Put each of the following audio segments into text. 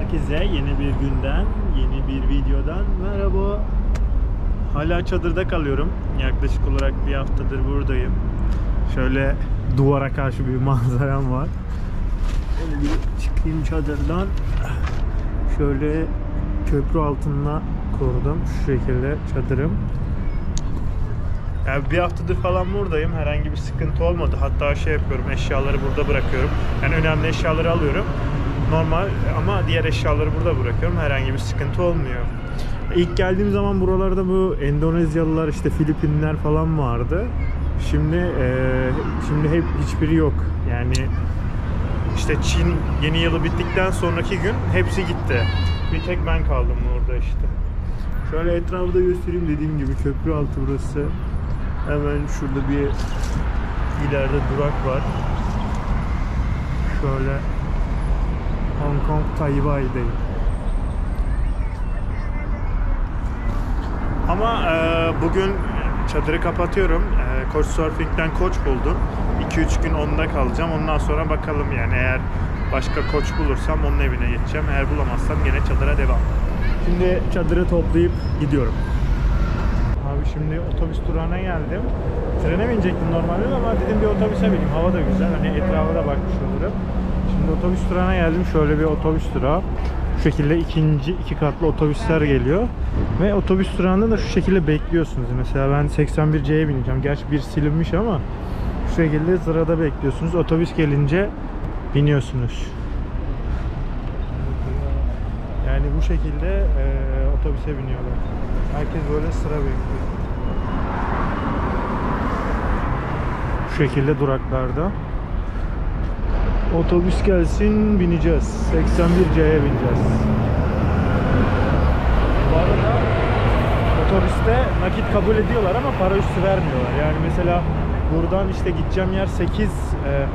herkese yeni bir günden, yeni bir videodan merhaba. Hala çadırda kalıyorum. Yaklaşık olarak bir haftadır buradayım. Şöyle duvara karşı bir manzaram var. Şöyle bir çıkayım çadırdan. Şöyle köprü altına kurdum. Şu şekilde çadırım. Yani bir haftadır falan buradayım. Herhangi bir sıkıntı olmadı. Hatta şey yapıyorum, eşyaları burada bırakıyorum. Yani önemli eşyaları alıyorum. Normal ama diğer eşyaları burada bırakıyorum. Herhangi bir sıkıntı olmuyor. İlk geldiğim zaman buralarda bu Endonezyalılar, işte Filipinler falan vardı. Şimdi eee, şimdi hep hiçbiri yok. Yani işte Çin yeni yılı bittikten sonraki gün hepsi gitti. Bir tek ben kaldım orada işte. Şöyle etrafı da göstereyim dediğim gibi köprü altı burası. Hemen şurada bir ileride durak var. Şöyle Hong Kong Taiwan'dayım. Ama e, bugün çadırı kapatıyorum. E, Couchsurfing'den koç buldum. 2-3 gün onda kalacağım. Ondan sonra bakalım yani eğer başka koç bulursam onun evine geçeceğim. Eğer bulamazsam yine çadıra devam. Şimdi çadırı toplayıp gidiyorum. Abi şimdi otobüs durağına geldim. Trene binecektim normalde ama dedim bir otobüse bineyim. Hava da güzel. Hani etrafa da bakmış olurum. Şimdi otobüs durağına geldim. Şöyle bir otobüs durağı. Şu şekilde ikinci iki katlı otobüsler geliyor. Ve otobüs durağında da şu şekilde bekliyorsunuz. Mesela ben 81C'ye bineceğim. Gerçi bir silinmiş ama şu şekilde sırada bekliyorsunuz. Otobüs gelince biniyorsunuz. Yani bu şekilde e, otobüse biniyorlar. Herkes böyle sıra bekliyor. Bu şekilde duraklarda. Otobüs gelsin bineceğiz. 81C'ye bineceğiz. Bu arada otobüste nakit kabul ediyorlar ama para üstü vermiyorlar. Yani mesela buradan işte gideceğim yer 8 e,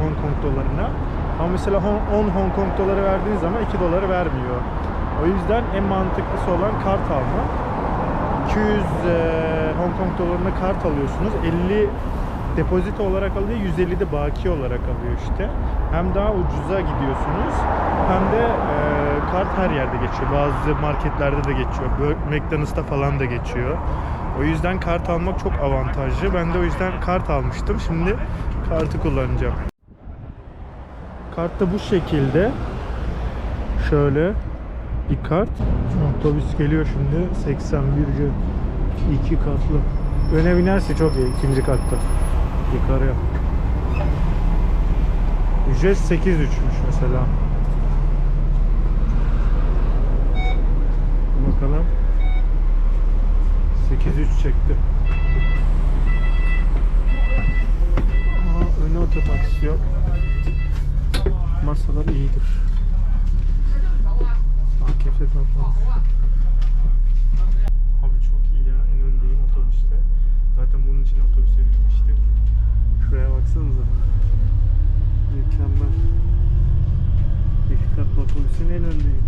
Hong Kong dolarına. Ama mesela hon- 10 Hong Kong doları verdiğiniz zaman 2 doları vermiyor. O yüzden en mantıklısı olan kart almak. 200 e, Hong Kong dolarına kart alıyorsunuz. 50 depozito olarak alıyor, 150 de baki olarak alıyor işte. Hem daha ucuza gidiyorsunuz hem de e, kart her yerde geçiyor. Bazı marketlerde de geçiyor. McDonald's'ta falan da geçiyor. O yüzden kart almak çok avantajlı. Ben de o yüzden kart almıştım. Şimdi kartı kullanacağım. Kart da bu şekilde. Şöyle bir kart. Otobüs geliyor şimdi 81 C. iki katlı. Öne binerse çok iyi ikinci katta. Yukarıya. Ücret 8.3'müş mesela. Bakalım. 8.3 çekti. Aa, öne ototaksi yok. Masalar iyidir. Aa, kimse kalkmamış. Abi çok iyi ya. En öndeyim otobüste. Zaten bunun için otobüse binmiştim. Şuraya baksanıza. Mükemmel. İki otobüsün en öndeyim.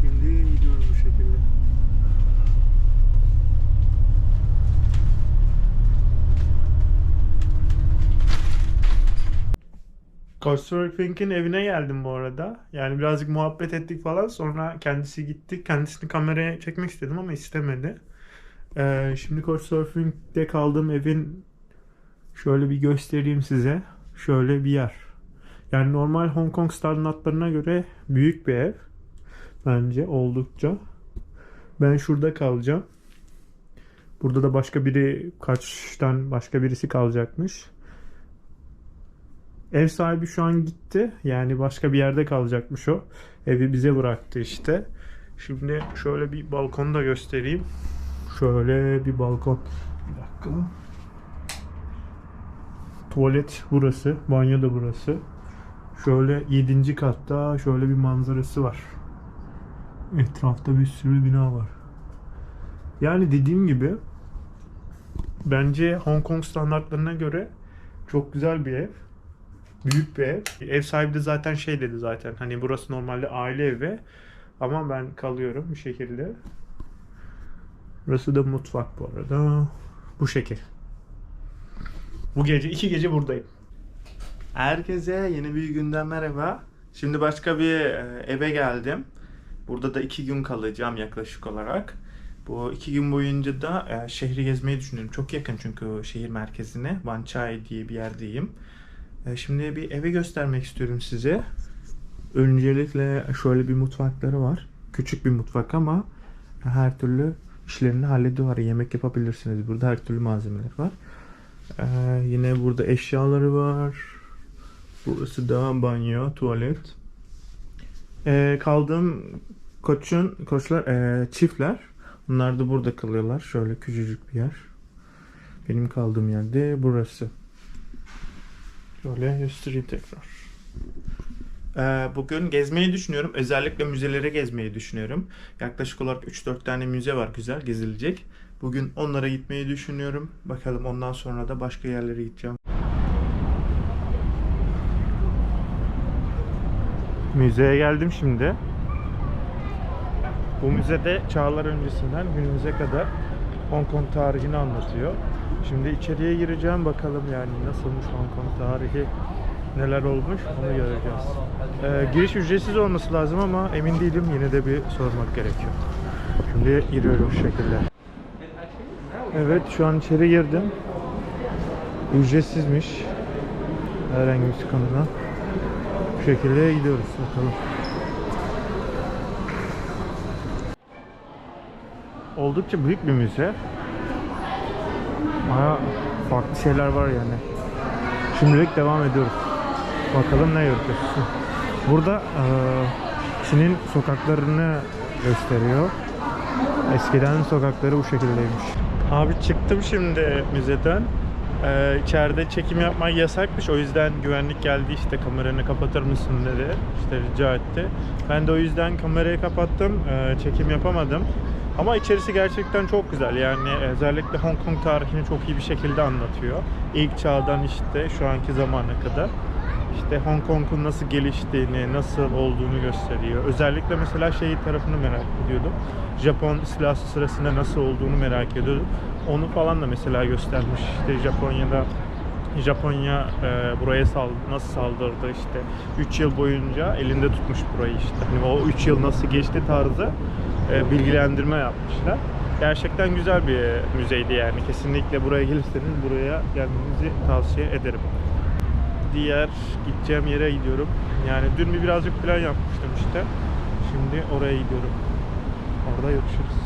Şimdi gidiyoruz bu şekilde. Couchsurfing'in evine geldim bu arada. Yani birazcık muhabbet ettik falan. Sonra kendisi gitti. Kendisini kameraya çekmek istedim ama istemedi. Ee, şimdi Couchsurfing'de kaldığım evin şöyle bir göstereyim size. Şöyle bir yer. Yani normal Hong Kong standartlarına göre büyük bir ev. Bence oldukça. Ben şurada kalacağım. Burada da başka biri kaçtan başka birisi kalacakmış. Ev sahibi şu an gitti. Yani başka bir yerde kalacakmış o. Evi bize bıraktı işte. Şimdi şöyle bir balkonu da göstereyim. Şöyle bir balkon. Bir dakika. Tuvalet burası. Banyo da burası. Şöyle 7. katta şöyle bir manzarası var. Etrafta bir sürü bina var. Yani dediğim gibi bence Hong Kong standartlarına göre çok güzel bir ev. Büyük bir ev. Ev sahibi de zaten şey dedi zaten. Hani burası normalde aile evi. Ama ben kalıyorum bir şekilde. Burası da mutfak bu arada. Bu şekil. Bu gece iki gece buradayım. Herkese yeni bir günden merhaba. Şimdi başka bir e, eve geldim. Burada da iki gün kalacağım yaklaşık olarak. Bu iki gün boyunca da e, şehri gezmeyi düşünüyorum. Çok yakın çünkü şehir merkezine. Vanchai diye bir yerdeyim. E, şimdi bir evi göstermek istiyorum size. Öncelikle şöyle bir mutfakları var. Küçük bir mutfak ama her türlü işlerini hallediyorlar. Yemek yapabilirsiniz. Burada her türlü malzemeler var. E, yine burada eşyaları var. Burası da banyo, tuvalet. Ee, kaldığım koçun koçlar ee, çiftler. Bunlar da burada kalıyorlar. Şöyle küçücük bir yer. Benim kaldığım yerde burası. Şöyle göstereyim tekrar. Ee, bugün gezmeyi düşünüyorum. Özellikle müzeleri gezmeyi düşünüyorum. Yaklaşık olarak 3-4 tane müze var güzel gezilecek. Bugün onlara gitmeyi düşünüyorum. Bakalım ondan sonra da başka yerlere gideceğim. Müzeye geldim şimdi. Bu müzede çağlar öncesinden günümüze kadar Hong Kong tarihini anlatıyor. Şimdi içeriye gireceğim bakalım yani nasılmış Hong Kong tarihi, neler olmuş onu göreceğiz. Ee, giriş ücretsiz olması lazım ama emin değilim yine de bir sormak gerekiyor. Şimdi giriyorum şu şekilde. Evet şu an içeri girdim. Ücretsizmiş. Herhangi bir sıkıntıdan. Şekilde gidiyoruz bakalım. Oldukça büyük bir müze. Baya farklı şeyler var yani. Şimdilik devam ediyoruz. Bakalım ne göreceğiz. Burada eee, Çin'in sokaklarını gösteriyor. Eskiden sokakları bu şekildeymiş. Abi çıktım şimdi müzeden. Ee, içeride çekim yapmak yasakmış. O yüzden güvenlik geldi işte kameranı kapatır mısın dedi. İşte rica etti. Ben de o yüzden kamerayı kapattım. Ee, çekim yapamadım. Ama içerisi gerçekten çok güzel. Yani özellikle Hong Kong tarihini çok iyi bir şekilde anlatıyor. İlk çağdan işte şu anki zamana kadar. İşte Hong Kong'un nasıl geliştiğini, nasıl olduğunu gösteriyor. Özellikle mesela şey tarafını merak ediyordum. Japon istilası sırasında nasıl olduğunu merak ediyordum. Onu falan da mesela göstermiş. İşte Japonya'da Japonya e, buraya sal nasıl saldırdı işte 3 yıl boyunca elinde tutmuş burayı işte. Hani o 3 yıl nasıl geçti tarzı e, bilgilendirme yapmışlar. Gerçekten güzel bir müzeydi yani. Kesinlikle buraya gelirseniz buraya gelmenizi tavsiye ederim diğer gideceğim yere gidiyorum. Yani dün bir birazcık plan yapmıştım işte. Şimdi oraya gidiyorum. Orada görüşürüz.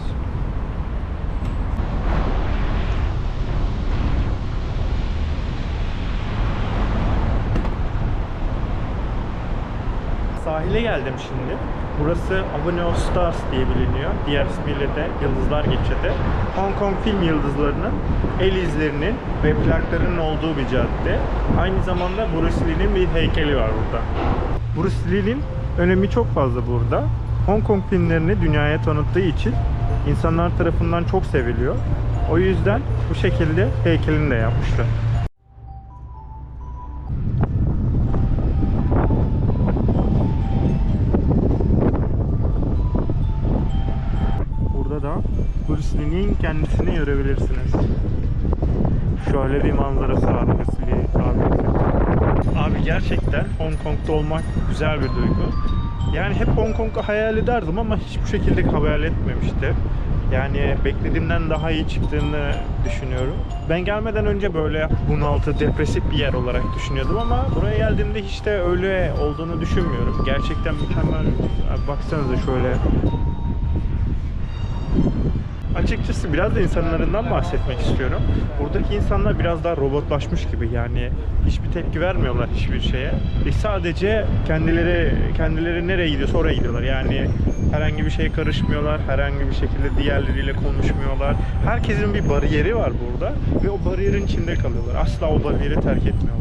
Sahile geldim şimdi. Burası Avenue Stars diye biliniyor. Diğer ismiyle de Yıldızlar Geçidi. Hong Kong film yıldızlarının el izlerinin ve plaklarının olduğu bir cadde. Aynı zamanda Bruce Lee'nin bir heykeli var burada. Bruce Lee'nin önemi çok fazla burada. Hong Kong filmlerini dünyaya tanıttığı için insanlar tarafından çok seviliyor. O yüzden bu şekilde heykelini de yapmışlar. Kendisini görebilirsiniz. Şöyle bir manzarası var Lee abimizin. Abi gerçekten Hong Kong'da olmak güzel bir duygu. Yani hep Hong Kong'u hayal ederdim ama hiç bu şekilde hayal etmemiştim. Yani beklediğimden daha iyi çıktığını düşünüyorum. Ben gelmeden önce böyle bunaltı, depresif bir yer olarak düşünüyordum ama buraya geldiğimde hiç de öyle olduğunu düşünmüyorum. Gerçekten mükemmel. Abi baksanıza şöyle Açıkçası biraz da insanlarından bahsetmek istiyorum. Buradaki insanlar biraz daha robotlaşmış gibi yani hiçbir tepki vermiyorlar hiçbir şeye. E sadece kendileri kendileri nereye gidiyorsa oraya gidiyorlar. Yani herhangi bir şeye karışmıyorlar, herhangi bir şekilde diğerleriyle konuşmuyorlar. Herkesin bir bariyeri var burada ve o bariyerin içinde kalıyorlar. Asla o bariyeri terk etmiyorlar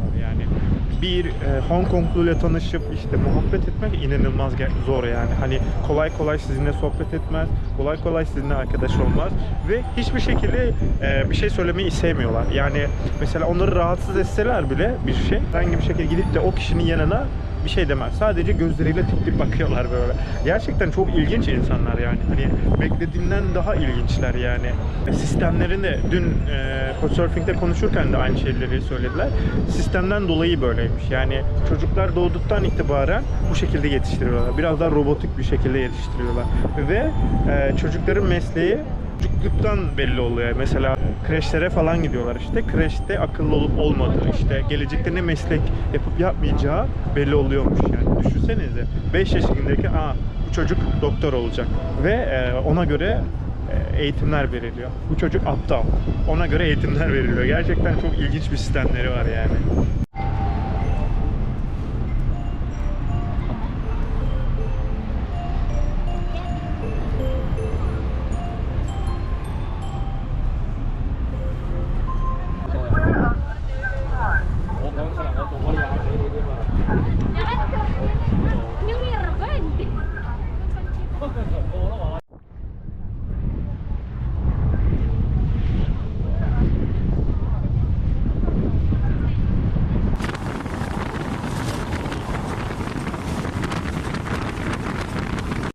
bir e, Hong Konglu ile tanışıp işte muhabbet etmek inanılmaz zor yani. Hani kolay kolay sizinle sohbet etmez, kolay kolay sizinle arkadaş olmaz ve hiçbir şekilde e, bir şey söylemeyi sevmiyorlar. Yani mesela onları rahatsız etseler bile bir şey herhangi bir şekilde gidip de o kişinin yanına bir şey demez. Sadece gözleriyle tip tip bakıyorlar böyle. Gerçekten çok ilginç insanlar yani. Hani beklediğinden daha ilginçler yani. Sistemlerin de dün e, Couchsurfing'de konuşurken de aynı şeyleri söylediler. Sistemden dolayı böyleymiş. Yani çocuklar doğduktan itibaren bu şekilde yetiştiriyorlar. Biraz daha robotik bir şekilde yetiştiriyorlar. Ve e, çocukların mesleği çocukluktan belli oluyor. Mesela kreşlere falan gidiyorlar işte. Kreşte akıllı olup olmadığı işte gelecekte ne meslek yapıp yapmayacağı belli oluyormuş yani. Düşünsenize 5 yaşındaki aa bu çocuk doktor olacak ve e, ona göre e, eğitimler veriliyor. Bu çocuk aptal. Ona göre eğitimler veriliyor. Gerçekten çok ilginç bir sistemleri var yani.